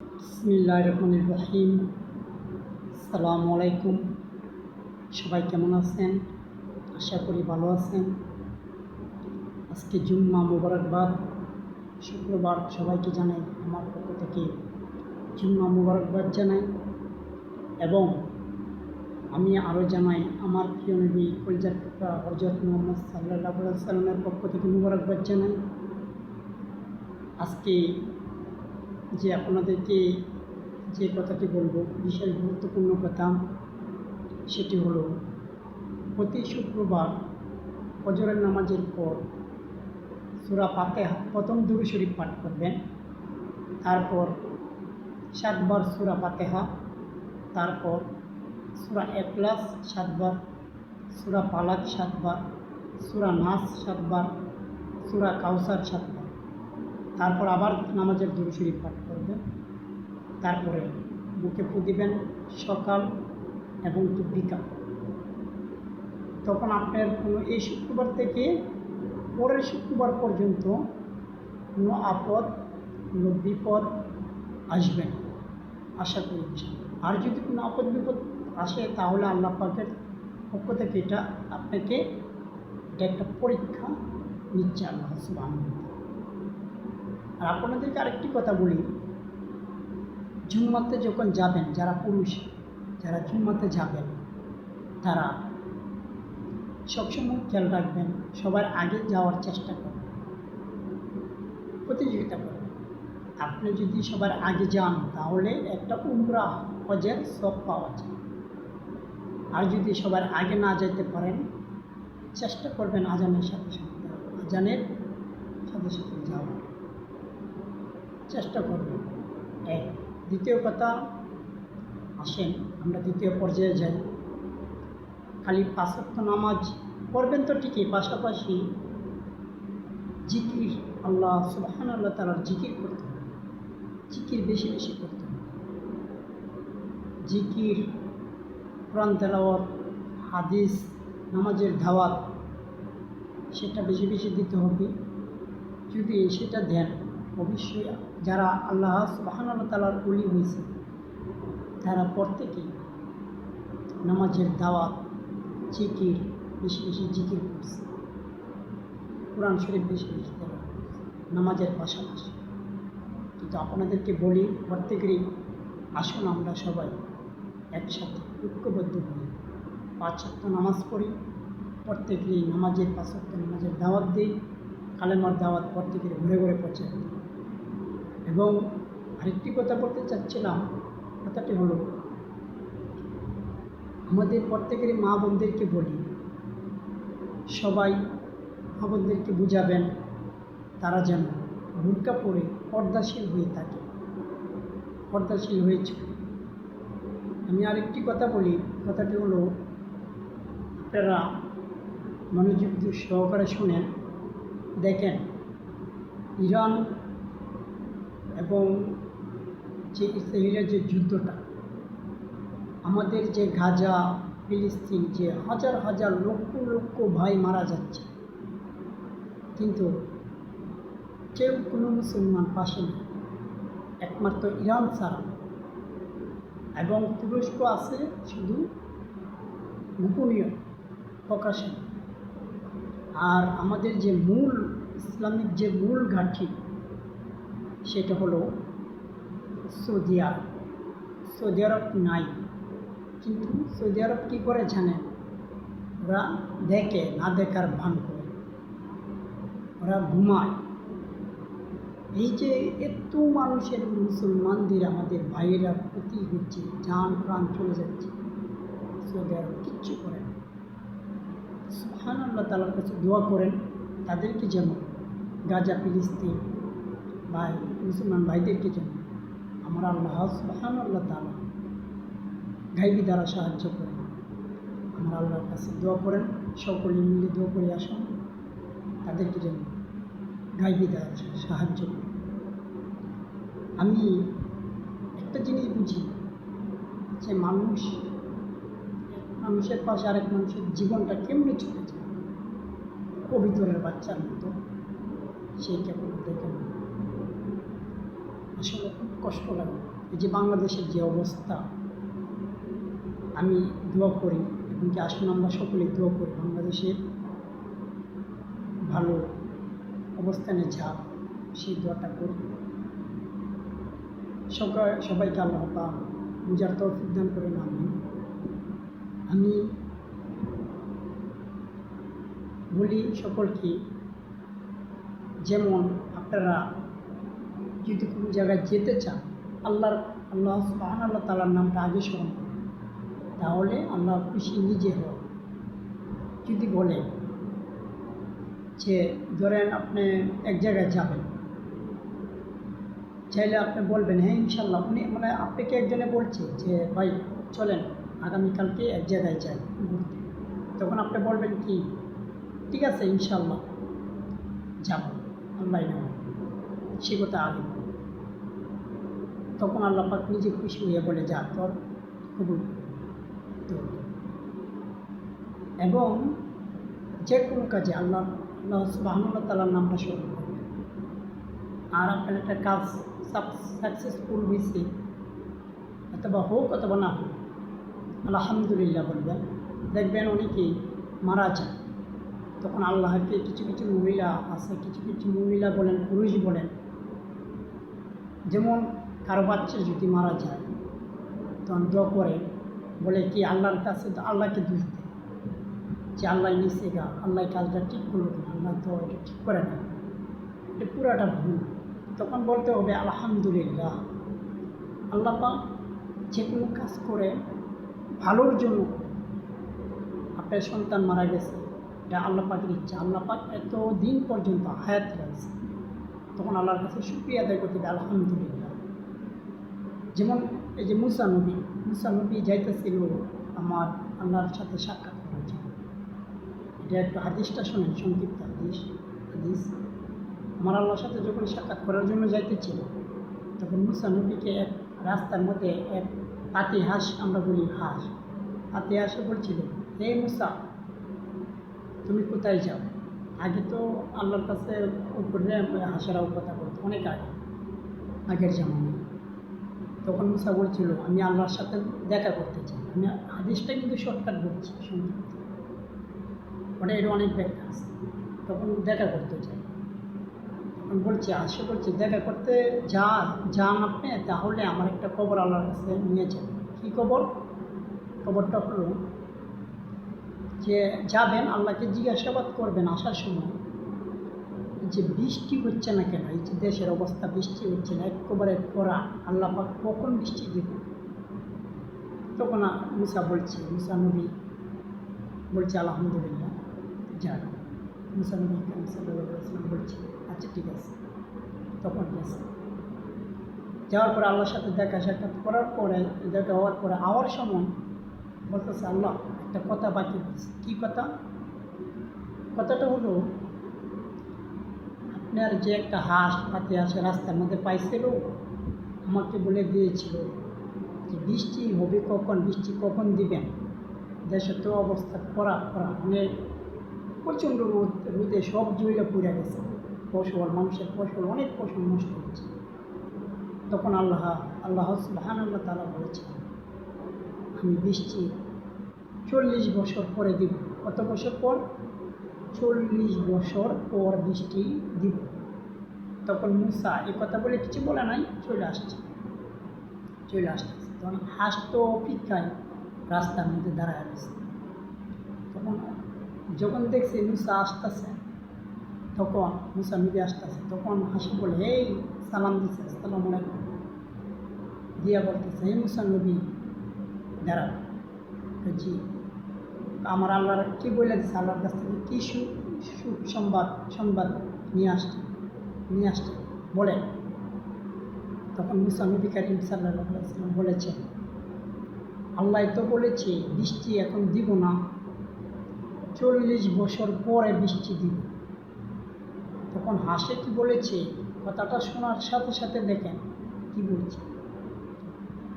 বিসমিল্লাহ রহমান রহিম সালামু আলাইকুম সবাই কেমন আছেন? আশা করি ভালো আছেন। আজকে জুম্মা মুবারকবাদ। শুক্রবার সবাইকে জানাই আমার পক্ষ থেকে জুম্মা মুবারকবাদ জানাই এবং আমি আরও জানাই আমার প্রিয় নবী কলজার টুকরা হজরত মোহাম্মদ সাল্লাহ সাল্লামের পক্ষ থেকে মুবারকবাদ জানাই। আজকে যে আপনাদেরকে যে কথাটি বলব, বিশেষ গুরুত্বপূর্ণ কথা, সেটি হলো, প্রতি শুক্রবার ফজরের নামাজের পর সুরা পাতেহা প্রথম দুরু শরীফ পাঠ করবেন। তারপর সাতবার সুরা পাতেহা তারপর সুরা একলাস সাতবার, সুরা পালাক সাতবার, সুরা নাস সাতবার, সুরা কাউসার সাতবার। তারপর আবার নামাজের দুরু শরীফ পাঠ করবেন। তারপরে বুকে ফু দিবেন সকাল এবং বিকাল। তখন আপনার কোনো এই শুক্রবার থেকে পরের শুক্রবার পর্যন্ত কোনো আপদ, কোনো বিপদ আসবে না। আশা করি আর যদি কোনো আপদ, বিপদ আসে তাহলে আল্লাহ পাকের পক্ষ থেকে এটা আপনাকে এটা একটা পরীক্ষা নিচ্ছে আল্লাহ সুবাহ আর আপনাদেরকে আরেকটি কথা বলি। জুম্মাতে যখন যাবেন, যারা পুরুষ, যারা জুম্মাতে যাবেন, তারা সবসময় খেয়াল রাখবেন, সবার আগে যাওয়ার চেষ্টা করবেন প্রতিযোগিতা করবেন আপনি যদি সবার আগে যান, তাহলে একটা উমরা হজের সব পাওয়া যায়। আর যদি সবার আগে না যেতে পারেন, চেষ্টা করবেন আজানের সাথে সাথে, আজানের সাথে সাথে। চেষ্টা করব। এক দ্বিতীয় কথা, আসেন আমরা দ্বিতীয় পর্যায়ে যাই। খালি পাঁচক্ত নামাজ পড়বেন তো ঠিকই, পাশাপাশি জিকির আল্লাহ সুবাহান আল্লাহ তালার জিকির করতে হবে। জিকির বেশি বেশি করতে হবে। জিকির, কোরআন তেলাওয়াত, হাদিস, নামাজের ধাওয়াত সেটা বেশি বেশি দিতে হবে। যদি সেটা দেন অবশ্যই যারা আল্লাহ সুবাহান তালার অলি হয়েছে, তারা প্রত্যেকেই নামাজের দাওয়াত, জিকির, বেশি বেশি জিকির করছে। কোরআন শরীফ বেশি বেশি নামাজের পাশাপাশি। কিন্তু আপনাদেরকে বলি, প্রত্যেকেরই আসুন আমরা সবাই একসাথে ঐক্যবদ্ধ হই। পাঁচ সপ্তাহ নামাজ পড়ি, প্রত্যেকেরই নামাজের সপ্তাহ নামাজের দাওয়াত দিই, কালেমার দাওয়াত প্রত্যেকের ঘুরে ঘুরে পৌঁছে এবং আরেকটি কথা বলতে চাচ্ছিলাম, কথাটি হলো, আমাদের প্রত্যেকেরই মা বোনদেরকে বলি, সবাই মা বোনদেরকে বুঝাবেন তারা যেন ভূমিকা পড়ে পর্দাশীল হয়ে থাকে, পর্দাশীল হয়েছে আমি আরেকটি কথা বলি, কথাটি হলো, আপনারা মনোযোগ সহকারে শুনেন, দেখেন, ইরান এবং যে ইসরায়েলের যে যুদ্ধটা, আমাদের যে গাজা, ফিলিস্তিন, যে হাজার হাজার লক্ষ লক্ষ ভাই মারা যাচ্ছে। কিন্তু কেউ কোনো মুসলমান পাশে নেই। একমাত্র ইরান ছাড়া। এবং তুরস্ক আছে শুধু গোপনীয়, প্রকাশে। আর আমাদের যে মূল, ইসলামিক যে মূল ঘাঁটি সেটা হলো সৌদি আরব। সৌদি আরব নাই। কিন্তু সৌদি আরব কী করে জানেন ওরা দেখে, না দেখার ভান করে। ওরা ঘুমায়। এই যে এত মানুষের মুসলমানদের, আমাদের ভাইয়েরা ক্ষতি হচ্ছে, যান প্রাণ চলে যাচ্ছে, সৌদি আরব কিচ্ছু করে না। সুহান আল্লাহ তালার কাছে দোয়া করেন, তাদেরকে যেমন গাজা ফিলিস্তিন বা মুসলমান ভাইদেরকে যেমন আমার আল্লাহ সুহান আল্লাহ তালা গাইবি দ্বারা সাহায্য করেন। আমার আল্লাহর কাছে দোয়া করেন, সকলে মিলে দোয়া করে আসুন। তাদেরকে যেন গাইবি দ্বারা সাহায্য করেন। আমি একটা জিনিস বুঝি যে মানুষ, মানুষের পাশে আরেক মানুষের জীবনটা কেমনি চলে যায়? কবিতরের বাচ্চার মতো সেই কেবল দেখে আসলে খুব কষ্ট লাগে। এই যে বাংলাদেশের যে অবস্থা, আমি দোয়া করি, এবং আসুন আমরা সকলে দোয়া করি বাংলাদেশের ভালো অবস্থানে যা সেই দোয়াটা করি। সবাই সবাইকে আল্লাহ বা বুঝার তৌফিক দান করে আমি আমি বলি সকলকে, যেমন আপনারা যদি কোনো জায়গায় যেতে চান, আল্লাহর, আল্লাহ সুবহান আল্লাহ তালার নামটা আগে স্মরণ করুন তাহলে আল্লাহ খুশি নিজে হয় যদি বলে যে, ধরেন আপনি এক জায়গায় যাবেন। চাইলে আপনি বলবেন হ্যাঁ ইনশাল্লাহ উনি মানে আপনাকে একজনে বলছে যে, ভাই, চলেন, আগামীকালকে এক জায়গায় যাই ঘুরতে। তখন আপনি বলবেন কি, ঠিক আছে ইনশাল্লাহ যাব। আল্লাহ না সে কথা আগে। তখন আল্লাহ পাক নিজে খুশি হয়ে বলে, যা তোর কবুল এবং যে কোনো কাজে আল্লাহ আল্লাহ সুবাহানুল্লাহ তালার নামটা স্মরণ করবেন। আর আপনার একটা কাজ সাকসেসফুল হয়েছে অথবা হোক অথবা না হোক, আলহামদুলিল্লাহ বলবেন। দেখবেন অনেকেই মারা যায়, তখন আল্লাহকে কিছু কিছু মহিলা আছে, কিছু কিছু মহিলা বলেন, পুরুষ বলেন। যেমন কারও বাচ্চা যদি মারা যায়, তখন দোয়া করে, বলে কি আল্লাহর কাছে তো আল্লাহকে দোষ দেয় যে আল্লাহ নিচে গা, আল্লাহ কাজটা ঠিক করল না আল্লাহ তো এটা ঠিক করে না। এটা পুরাটা ভুল। তখন বলতে হবে, আলহামদুলিল্লাহ, আল্লাহ পাক যে কোনো কাজ করে, ভালোর জন্য। আপনার সন্তান মারা গেছে, এটা আল্লাহ পাকের ইচ্ছা। আল্লাহ পাক এত দিন পর্যন্ত হায়াত রয়েছে তখন আল্লাহর কাছে শুক্রিয়া আদায় করতে হবে, আলহামদুলিল্লাহ। যেমন এই যে মুসা নবী মুসা নবী যাইতেছিল আমার আল্লাহর সাথে সাক্ষাৎ করার জন্য। এটা একটু হাদিসটা শোনেন, সংক্ষিপ্ত হাদিস হাদিস। আমার আল্লাহর সাথে যখন সাক্ষাৎ করার জন্য যাইতেছিল, তখন মুসা নবীকে এক রাস্তার মধ্যে এক পাতি হাঁস, আমরা বলি হাঁস পাতি হাঁসে বলছিল, হে মুসা, তুমি কোথায় যাও? আগে তো আল্লাহর কাছে উপরে হাঁসেরাও কথা বলতো, অনেক আগে, আগের জামানায়। তখন মুসা বলছিল আমি আল্লাহর সাথে দেখা করতে চাই। আমি হাদিসটা কিন্তু শর্টকাট বলছি সংক্ষিপ্ত ওটা এর অনেক ব্যাখ্যা আছে। তখন দেখা করতে চাই। তখন বলছি আসে বলছি দেখা করতে যা যান আপনি তাহলে আমার একটা খবর আল্লাহর কাছে নিয়ে যান কী খবর খবরটা হলো যে যাবেন, আল্লাহকে জিজ্ঞাসাবাদ করবেন আসার সময়। যে বৃষ্টি হচ্ছে না কেন? এই যে দেশের অবস্থা, বৃষ্টি হচ্ছে না, একেবারে খরা আল্লাহ কখন বৃষ্টি দেবে? তখন মুসা বলছে, মুসা নবী বলছে, আলহামদুলিল্লাহ, যাক। মুসা নবী ওয়াসাল্লাম বলছে আচ্ছা ঠিক আছে। তখন যাওয়ার পরে আল্লাহর সাথে দেখা, সাক্ষাৎ করার পরে, দেখা হওয়ার পরে, আওয়ার সময় বলতেছে, আল্লাহ, একটা কথা বাকি কী কথা? কথাটা হলো আপনার যে একটা হাঁস পাতি আসে রাস্তার মধ্যে পাইছিল, আমাকে বলে দিয়েছিল যে বৃষ্টি হবে কখন, বৃষ্টি কখন দিবেন? দেশে তো অবস্থা করা করা মানে প্রচণ্ড রোদ, রোদে সব জুইলে পুড়ে গেছে। ফসল, মানুষের ফসল অনেক ফসল নষ্ট হচ্ছে। তখন আল্লাহ আল্লাহ সুবহান আল্লাহ তালা বলেছেন, আমি বৃষ্টি চল্লিশ বছর পরে দিব। কত বছর পর? চল্লিশ বছর পর বৃষ্টি দিব। তখন মুসা এ কথা বলে কিছু বলে নাই, চলে আসছে। চলে আসতেছে তখন হাঁস তো অপেক্ষায় রাস্তার মধ্যে দাঁড়ায় আছে তখন যখন দেখছে মুসা আসতেছে, তখন মুসা নবী আসতেছে। তখন হাসি বলে এই সালাম দিছে সালাম আলাইকুম। দিয়া বলতেছে, হে মুসা নবী, দাঁড়াও। জি আমার আল্লাহর কি বলে দিচ্ছে আল্লাহর কাছ থেকে কী সুখ সংবাদ সংবাদ নিয়ে আসছে? নিয়ে আসছে। বলে। তখন মুসা নবী করিম সাল্লাহ সাল্লাম বলেছেন, আল্লাহ তো বলেছে, বৃষ্টি এখন দিব না। চল্লিশ বছর পরে বৃষ্টি দিব। তখন হাসে কি বলেছে? কথাটা শোনার সাথে সাথে দেখেন, কি বলছে?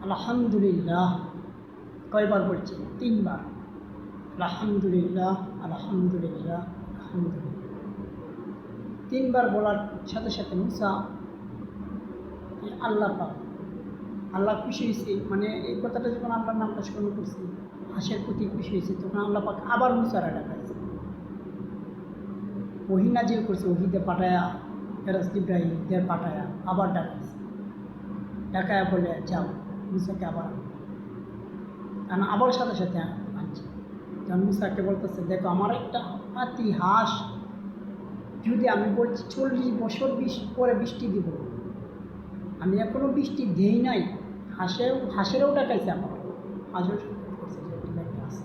আলহামদুলিল্লাহ। কয়বার বলছে? তিনবার। আলহামদুলিল্লাহ আলহামদুলিল্লাহ আলহামদুলিল্লাহ। তিনবার বলার সাথে সাথে মুসা আল্লাহ পাক, আল্লাহ খুশি হয়েছে। মানে এই কথাটা যখন আল্লাহর নামটা স্মরণ করছি, হাঁসের প্রতি খুশি হয়েছে, তখন আল্লাহ পাক আবার মুসারা ডাকাইছে ওহি নাজিল করছে ওহিদে পাঠায়া, ফেরাজ ইব্রাহিমদের পাঠায়া, আবার ডাকাইছে। ডাকায়া বলে, যাও, মুসাকে আবার আনো। আবার সাথে সাথে তখন মুসাকে বলতেছে, দেখো, আমার একটা হাতি, হাঁস, যদি আমি বলছি চল্লিশ বছর বিশ, পরে বৃষ্টি দিব। আমি এখনও বৃষ্টি দিই নাই হাঁসেও হাঁসেরও ডাকাইছে আমার। হাঁসের একটি আছে।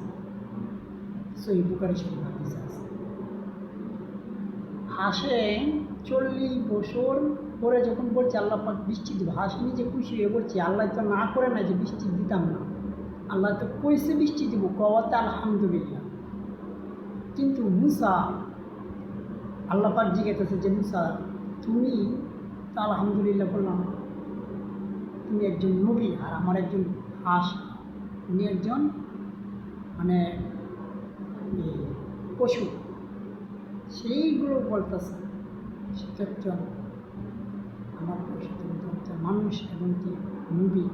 হাঁসে চল্লিশ বছর পরে যখন বলছে, আল্লাহ বৃষ্টি দিব। হাঁস নিজে খুশি হয়ে বলছে, আল্লাহ তো না করে না যে বৃষ্টি দিতাম না। আল্লাহ তো কইসে বৃষ্টি দিব, কওয়াতে আলহামদুলিল্লাহ। কিন্তু মুসা, আল্লাহ পাক জিজ্ঞেস যে মুসা, তুমি তো আলহামদুলিল্লাহ বললাম, তুমি একজন নবী আর আমার একজন হাঁস, উনি একজন মানে পশু। সেইগুলো বলতেছে সেটা আমার পশু মানুষ এবং নবী।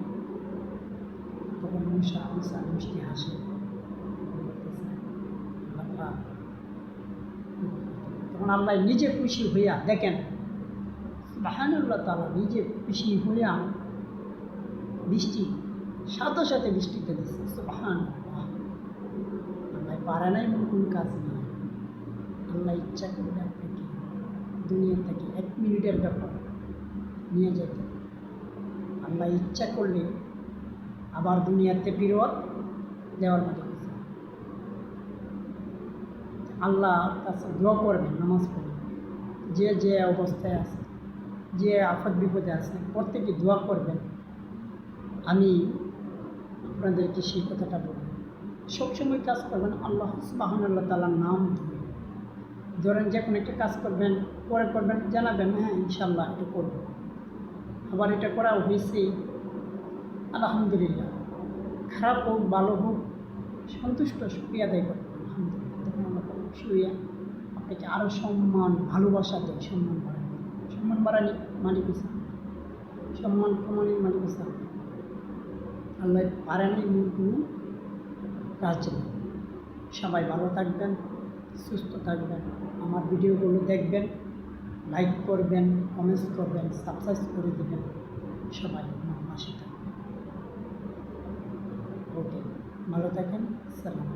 তখন মুসা মুসা মিষ্টি হাসে তখন আল্লাহ নিজে খুশি হইয়া দেখেন বাহানুল্লাহ তালা নিজে খুশি হইয়া বৃষ্টি, সাথে সাথে বৃষ্টিতে দিচ্ছে বাহান আল্লাহ পারে নাই কোনো কাজ নেই। আল্লাহ ইচ্ছা করলে আপনাকে দুনিয়া থেকে এক মিনিটের ব্যাপার নিয়ে যেতে। আল্লাহ ইচ্ছা করলে আবার দুনিয়াতে ফিরত দেওয়ার মতো। আল্লাহ কাছে দোয়া করবেন, নামাজ পড়বেন। যে যে অবস্থায় আছে, যে আফত বিপদে আছে, প্রত্যেকে দোয়া করবেন। আমি আপনাদেরকে সেই কথাটা বলব। সবসময় কাজ করবেন আল্লাহ সুবাহন আল্লাহ তালার নাম ধরে। ধরেন যে কোনো একটা কাজ করবেন, পরে করবেন, জানাবেন হ্যাঁ ইনশাল্লাহ এটা করব। আবার এটা করা হয়েছে আলহামদুলিল্লাহ। খারাপ হোক, ভালো হোক, সন্তুষ্ট সুক্রিয়া আদায় করবেন আলহামদুলিল্লাহ খুশি আপনাকে আরও সম্মান, ভালোবাসা দেয়, সম্মান বাড়ায়। সম্মান বাড়ানি মালিক ইসলাম সম্মান প্রমাণের মালিক ইসলাম আল্লাহ। পারে না এমন কোনো কাজ নেই। সবাই ভালো থাকবেন, সুস্থ থাকবেন। আমার ভিডিওগুলো দেখবেন, লাইক করবেন, কমেন্টস করবেন, সাবস্ক্রাইব করে দেবেন। সবাই আমার থাকবেন ওকে ভালো থাকেন সালাম।